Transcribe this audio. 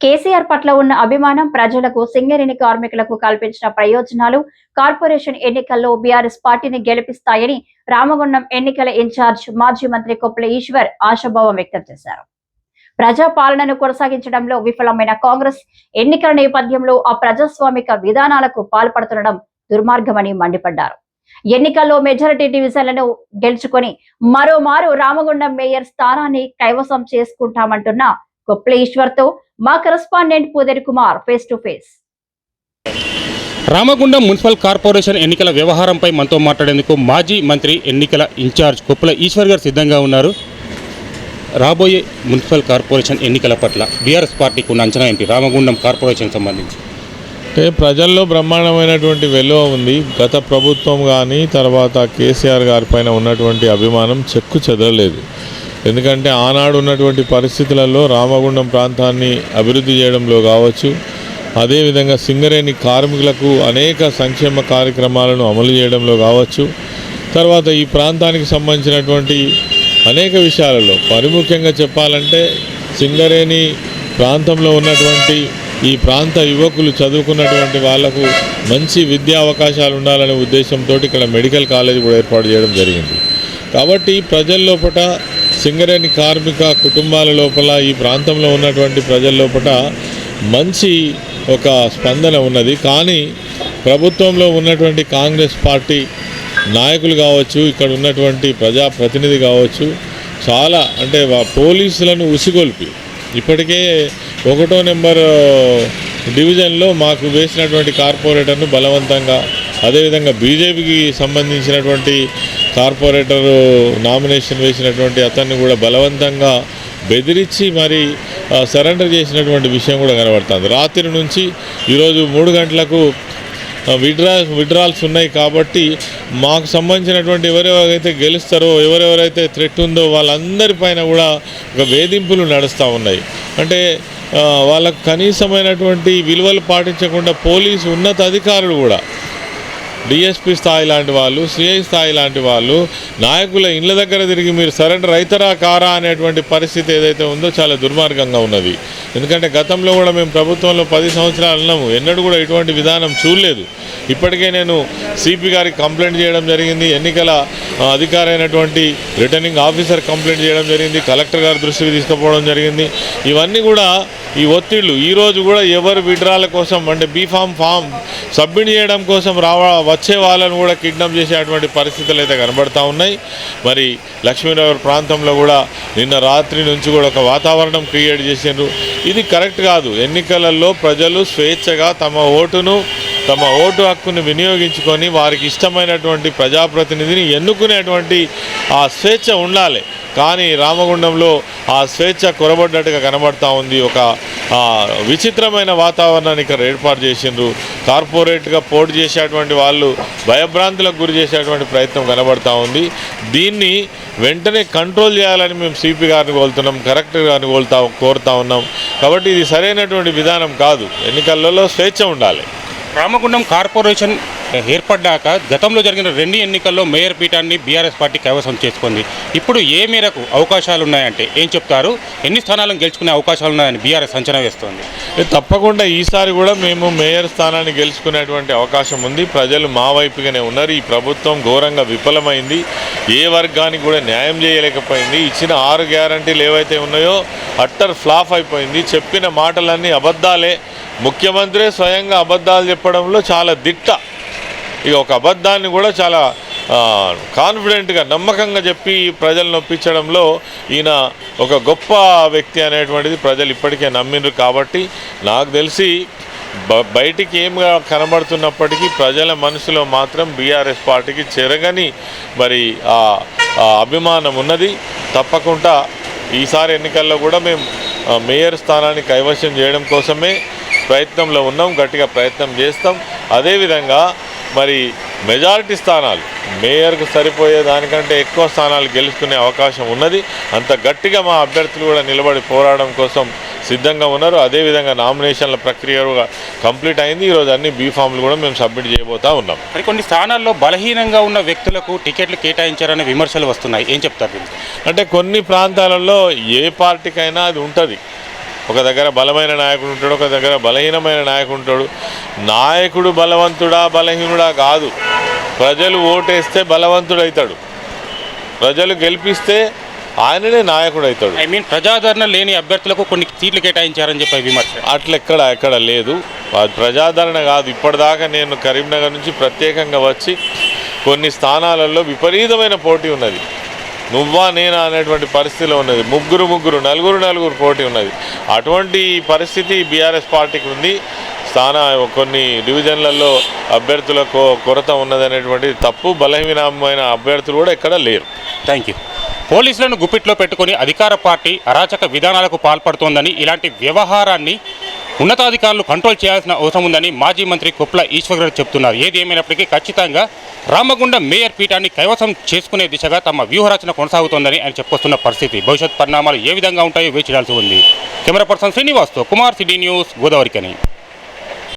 కేసీఆర్ పట్ల ఉన్న అభిమానం ప్రజలకు సింగరేణి కార్మికులకు కల్పించిన ప్రయోజనాలు. కార్పొరేషన్ ఎన్నికల్లో బీఆర్ఎస్ పార్టీని గెలిపిస్తాయని రామగుండం ఎన్నికల ఇన్ఛార్జ్ మాజీ మంత్రి కొప్పుల ఈశ్వర్ ఆశాభావం వ్యక్తం చేశారు. ప్రజా పాలనను కొనసాగించడంలో విఫలమైన కాంగ్రెస్ ఎన్నికల నేపథ్యంలో ఆ ప్రజాస్వామిక విధానాలకు పాల్పడుతుండడం దుర్మార్గమని మండిపడ్డారు. ఎన్నికల్లో మెజారిటీ డివిజన్లను గెలుచుకొని మరోమారు రామగుండం మేయర్ స్థానాన్ని కైవసం చేసుకుంటామంటున్న కొప్ల ఈశ్వర్తో మా correspondent Pudari Kumar face to face Ramagundam municipal corporation ఎన్నికల వ్యవహారంపై మనతో మాట్లాడేందుకు మాజీ మంత్రి ఎన్నికల ఇన్ఛార్జ్ కుప్పల ఈశ్వర్ గారు సిద్ధంగా ఉన్నారు. రాబోయే మున్సిపల్ కార్పొరేషన్ ఎన్నికల పట్ల బీఆర్ఎస్ పార్టీకి ఉన్న అంచనా ఏంటి? రామగుండం కార్పొరేషన్ సంబంధించి. అంటే ప్రజల్లో బ్రహ్మాండమైనటువంటి వెలువ ఉంది. గత ప్రభుత్వం కానీ తర్వాత కేసీఆర్ గారి పైన ఉన్నటువంటి అభిమానం చెక్కు చెదరలేదు. ఎందుకంటే ఆనాడు ఉన్నటువంటి పరిస్థితులలో రామగుండం ప్రాంతాన్ని అభివృద్ధి చేయడంలో కావచ్చు అదేవిధంగా సింగరేణి కార్మికులకు అనేక సంక్షేమ కార్యక్రమాలను అమలు చేయడంలో కావచ్చు తర్వాత ఈ ప్రాంతానికి సంబంధించినటువంటి అనేక విషయాలలో పరిముఖ్యంగా చెప్పాలంటే సింగరేణి ప్రాంతంలో ఉన్నటువంటి ఈ ప్రాంత యువకులు చదువుకున్నటువంటి వాళ్ళకు మంచి విద్యా అవకాశాలు ఉండాలనే ఉద్దేశంతో ఇక్కడ మెడికల్ కాలేజ్ కూడా ఏర్పాటు చేయడం జరిగింది. కాబట్టి ప్రజల్లోపట సింగరేణి కార్మిక కుటుంబాల లోపల ఈ ప్రాంతంలో ఉన్నటువంటి ప్రజల లోపల మంచి ఒక స్పందన ఉన్నది. కానీ ప్రభుత్వంలో ఉన్నటువంటి కాంగ్రెస్ పార్టీ నాయకులు కావచ్చు ఇక్కడ ఉన్నటువంటి ప్రజాప్రతినిధి కావచ్చు చాలా అంటే పోలీసులను ఉసిగొల్పి. ఇప్పటికే ఒకటో నెంబర్ డివిజన్లో మాకు వేసినటువంటి కార్పొరేటర్ను బలవంతంగా అదేవిధంగా బీజేపీకి సంబంధించినటువంటి కార్పొరేటర్ నామినేషన్ వేసినటువంటి అతన్ని కూడా బలవంతంగా బెదిరించి మరి సరెండర్ చేసినటువంటి విషయం కూడా కనబడుతుంది. రాత్రి నుంచి ఈరోజు మూడు గంటలకు విడ్రా విడ్రాల్స్ ఉన్నాయి కాబట్టి మాకు సంబంధించినటువంటి ఎవరెవరైతే గెలుస్తారో ఎవరెవరైతే థ్రెట్ ఉందో వాళ్ళందరిపైన కూడా ఒక వేధింపులు నడుస్తూ ఉన్నాయి. అంటే వాళ్ళకు కనీసమైనటువంటి విలువలు పాటించకుండా పోలీసు ఉన్నత అధికారులు కూడా డిఎస్పీ స్థాయి లాంటి వాళ్ళు సిఐ స్థాయి లాంటి వాళ్ళు నాయకుల ఇండ్ల దగ్గర తిరిగి మీరు సరెండర్ అవుతారా కారా అనేటువంటి పరిస్థితి ఏదైతే ఉందో చాలా దుర్మార్గంగా ఉన్నది. ఎందుకంటే గతంలో కూడా మేము ప్రభుత్వంలో పది సంవత్సరాలు ఉన్నాము. ఎన్నడూ కూడా ఇటువంటి విధానం చూడలేదు. ఇప్పటికే నేను సిపి గారికి కంప్లైంట్ చేయడం జరిగింది. ఎన్నికల అధికారైనటువంటి రిటర్నింగ్ ఆఫీసర్ కంప్లైంట్ చేయడం జరిగింది. కలెక్టర్ గారి దృష్టికి తీసుకుపోవడం జరిగింది. ఇవన్నీ కూడా ఈ ఒత్తిళ్ళు. ఈరోజు కూడా ఎవరు విడ్రాల కోసం అంటే బీఫామ్ ఫామ్ సబ్మిట్ చేయడం కోసం రావ వచ్చే వాళ్ళను కూడా కిడ్నాప్ చేసేటువంటి పరిస్థితులు అయితే కనబడతా ఉన్నాయి. మరి లక్ష్మీనగర్ ప్రాంతంలో కూడా నిన్న రాత్రి నుంచి కూడా ఒక వాతావరణం క్రియేట్ చేసిండ్రు. ఇది కరెక్ట్ కాదు. ఎన్నికలలో ప్రజలు స్వేచ్ఛగా తమ ఓటును తమ ఓటు హక్కును వినియోగించుకొని వారికి ఇష్టమైనటువంటి ప్రజాప్రతినిధిని ఎన్నుకునేటువంటి ఆ స్వేచ్ఛ ఉండాలి. కానీ రామగుండంలో ఆ స్వేచ్ఛ కొరబడ్డట్టుగా కనబడతా ఉంది. ఒక విచిత్రమైన వాతావరణాన్ని ఇక్కడ ఏర్పాటు చేసిండ్రు. కార్పొరేట్గా పోటీ చేసేటువంటి వాళ్ళు భయభ్రాంతులకు గురి చేసేటువంటి ప్రయత్నం కనబడతా ఉంది. దీన్ని వెంటనే కంట్రోల్ చేయాలని మేము సిపి గారిని కోలుతున్నాం కలెక్టర్ గారిని కోరుతా కోరుతా ఉన్నాం. కాబట్టి ఇది సరైనటువంటి విధానం కాదు. ఎన్నికలలో స్వేచ్ఛ ఉండాలి. రామగుండం కార్పొరేషన్ ఏర్పడ్డాక గతంలో జరిగిన రెండు ఎన్నికల్లో మేయర్ పీఠాన్ని బీఆర్ఎస్ పార్టీ కైవసం చేసుకుంది. ఇప్పుడు ఏ మేరకు అవకాశాలు ఉన్నాయంటే ఏం చెప్తారు? ఎన్ని స్థానాలను గెలుచుకునే అవకాశాలు ఉన్నాయని బీఆర్ఎస్ అంచనా వేస్తోంది. తప్పకుండా ఈసారి కూడా మేము మేయర్ స్థానాన్ని గెలుచుకునేటువంటి అవకాశం ఉంది. ప్రజలు మా వైపుగానే ఉన్నారు. ఈ ప్రభుత్వం ఘోరంగా విఫలమైంది. ఏ వర్గానికి కూడా న్యాయం చేయలేకపోయింది. ఇచ్చిన ఆరు గ్యారంటీలు ఏవైతే ఉన్నాయో అట్టర్ ఫ్లాప్ అయిపోయింది. చెప్పిన మాటలన్నీ అబద్ధాలే. ముఖ్యమంత్రి స్వయంగా అబద్ధాలు చెప్పడంలో చాలా దిట్ట. ఇక ఒక అబద్ధాన్ని కూడా చాలా కాన్ఫిడెంట్గా నమ్మకంగా చెప్పి ప్రజలను ఒప్పించడంలో ఈయన ఒక గొప్ప వ్యక్తి అనేటువంటిది ప్రజలు ఇప్పటికే నమ్మిండ్రు కాబట్టి నాకు తెలిసి బ- బయటికి ఏమిగా కనబడుతున్నప్పటికీ ప్రజల మనసులో మాత్రం బీఆర్ఎస్ పార్టీకి చెరగని మరి ఆ అభిమానం ఉన్నది. తప్పకుండా ఈసారి ఎన్నికల్లో కూడా మేము మేయర్ స్థానాన్ని కైవశం చేయడం కోసమే ప్రయత్నంలో ఉన్నాం గట్టిగా ప్రయత్నం చేస్తాం. అదేవిధంగా మరి మెజారిటీ స్థానాలు. మేయర్కు సరిపోయే దానికంటే ఎక్కువ స్థానాలు గెలుచుకునే అవకాశం ఉన్నది. అంత గట్టిగా మా అభ్యర్థులు కూడా నిలబడి పోరాడడం కోసం సిద్ధంగా ఉన్నారు. అదేవిధంగా నామినేషన్ల ప్రక్రియ కంప్లీట్ అయింది. ఈరోజు అన్ని బీ ఫామ్లు కూడా మేము సబ్మిట్ చేయబోతా ఉన్నాం. మరి కొన్ని స్థానాల్లో బలహీనంగా ఉన్న వ్యక్తులకు టికెట్లు కేటాయించారనే విమర్శలు వస్తున్నాయి. ఏం చెప్తారు అంటే కొన్ని ప్రాంతాలలో ఏ పార్టీకైనా అది ఉంటుంది. ఒక దగ్గర బలమైన నాయకుడు ఉంటాడు ఒక దగ్గర బలహీనమైన నాయకుడు ఉంటాడు. నాయకుడు బలవంతుడా బలహీనుడా కాదు. ప్రజలు ఓటేస్తే బలవంతుడు అవుతాడు ప్రజలు గెలిపిస్తే ఆయననే నాయకుడు అవుతాడు ఐ మీన్ ప్రజాదరణ లేని అభ్యర్థులకు కొన్ని సీట్లు కేటాయించారని చెప్పి విమర్శ అట్లా ఎక్కడ ఎక్కడ లేదు. అది ప్రజాదరణ కాదు. ఇప్పటిదాకా నేను కరీంనగర్ నుంచి ప్రత్యేకంగా వచ్చి కొన్ని స్థానాలలో విపరీతమైన పోటీ ఉన్నది. నువ్వా నేనా అనేటువంటి పరిస్థితిలో ఉన్నది. ముగ్గురు ముగ్గురు నలుగురు నలుగురు పోటీ ఉన్నది. అటువంటి పరిస్థితి బీఆర్ఎస్ పార్టీకి ఉంది. స్థాన కొన్ని డివిజన్లలో అభ్యర్థుల కొరత ఉన్నదనేటువంటి తప్పు బలహీనమైన అభ్యర్థులు కూడా ఎక్కడ లేరు. థ్యాంక్ యూ పోలీసులను గుప్పిట్లో పెట్టుకొని అధికార పార్టీ అరాచక విధానాలకు పాల్పడుతోందని ఇలాంటి వ్యవహారాన్ని ఉన్నతాధికారులు కంట్రోల్ చేయాల్సిన అవసరం ఉందని మాజీ మంత్రి కొప్ల ఈశ్వర్ గారు ఏది ఏమైనప్పటికీ ఖచ్చితంగా రామగుండం మేయర్ పీఠాన్ని కైవసం చేసుకునే దిశగా తమ వ్యూహరచన కొనసాగుతోందని ఆయన చెప్పుకొస్తున్న పరిస్థితి. భవిష్యత్ పరిణామాలు ఏ విధంగా ఉంటాయో వేచిడాల్సి ఉంది. కెమెరా పర్సన్ శ్రీనివాస్తో కుమార్ సిటీ న్యూస్ గోదావరికని